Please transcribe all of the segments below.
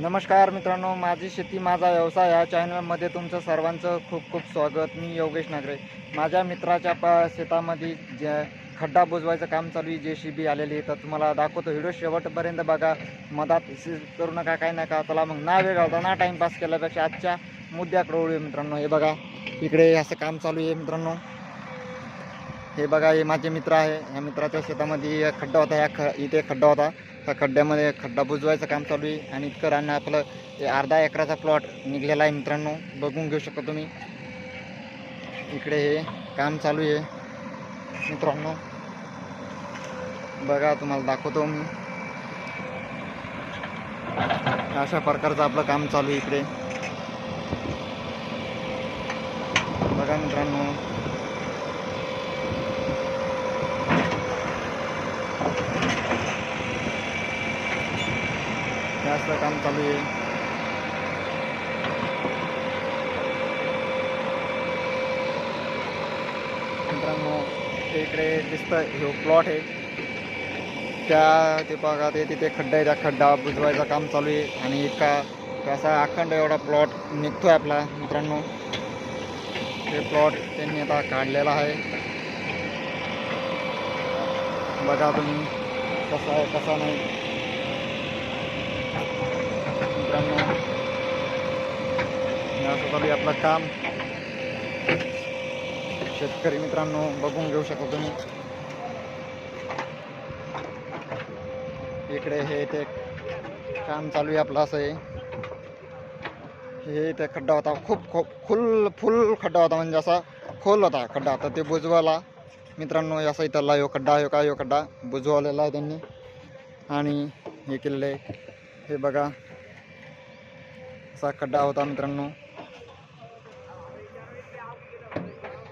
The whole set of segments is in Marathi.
नमस्कार मित्रांनो माझी शेती माझा व्यवसाय या चॅनलमध्ये तुमचं सर्वांचं खूप खूप स्वागत. मी योगेश नागरे. माझ्या मित्राच्या प शेतामध्ये जे खड्डा बुजवायचं काम चालू आहे जे शी बी आलेली आहे तर तुम्हाला दाखवतो. व्हिडिओ शेवटपर्यंत बघा. मधात करू नका काय नका. चला मग ना वेळ घालता ना टाईमपास केल्यापेक्षा आजच्या मुद्द्याकडे वळूया मित्रांनो. हे बघा इकडे असं काम चालू आहे मित्रांनो. हे बघा हे माझे मित्र आहे. या मित्राच्या शेतामध्ये एक खड्डा होता या ख इथे खड्डा होता. त्या खड्ड्यामध्ये खड्डा बुजवायचं काम चालू आहे आणि इतकं रान आपलं अर्धा एकराचा प्लॉट निघलेला आहे मित्रांनो. बघून घेऊ शकता तुम्ही. इकडे हे काम चालू आहे. मित्रांनो बघा तुम्हाला दाखवतो मी. अशा प्रकारचं आपलं काम चालू आहे इकडे. बघा मित्रांनो गॅसचं काम चालू आहे. मित्रांनो इकडे दिसतं हे प्लॉट आहे. त्या ते बघा ते तिथे खड्डा आहे त्या खड्डा बुजवायचं काम चालू आहे आणि इतका असा अखंड एवढा प्लॉट निघतोय आपला मित्रांनो. ते प्लॉट त्यांनी आता काढलेला आहे. बघा तुम्ही कसा आहे कसा नाही मित्रांनो हे असं चालू आहे आपलं काम. शेतकरी मित्रांनो बघून घेऊ शकता तुम्ही. इकडे हे ते काम चालू आहे आपलं असं आहे. हे ते खड्डा होता. खूप खूप फुल फुल खड्डा होता म्हणजे असा खोल होता खड्डा. तर ते बुजवाला मित्रांनो असा इथला यो खड्डा यो का यो खड्डा बुजवलेला आहे त्यांनी. आणि हे केलेलं आहे. हे बघा. असा खड्डा होता मित्रांनो हे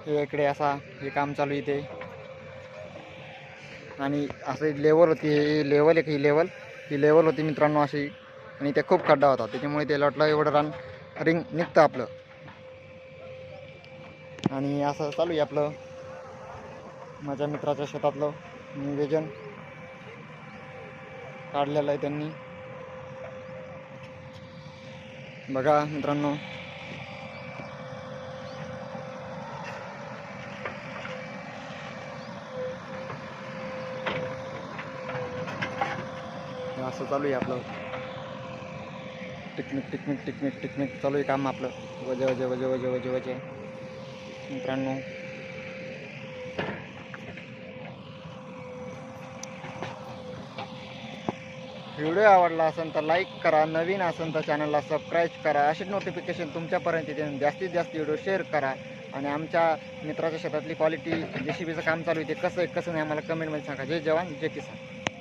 इकडे असा हे काम चालू इथे. आणि असं लेवल होती हे लेवल एक ही लेवल ही लेवल होती मित्रांनो अशी. आणि ते खूप खड्डा होता. त्याच्यामुळे ते लटलं एवढं रन रिंग निघतं आपलं. आणि असं चालू आहे आपलं. माझ्या मित्राच्या शेतातलं. निवेदन काढलेलं आहे त्यांनी. बघा मित्रांनो. असं चालू आहे आपलं. टिकमिक टिकमिक टिकमिक टिकमिक चालू आहे काम आपलं. वजे वजे वजे वजे वजे वजे. मित्रांनो. व्हिडिओ आवडला असेल तर लाईक करा. नवीन असेल तर चॅनलला सबस्क्राईब करा. असे नोटिफिकेशन तुमच्यापर्यंत येते. जास्तीत जास्त व्हिडिओ शेअर करा. आणि आमच्या मित्राच्या शेतातली क्वालिटी जे सी बीचं काम चालू आहे ते कसं आहे कसं नाही आम्हाला कमेंटमध्ये सांगा. जय जवान जय किसान.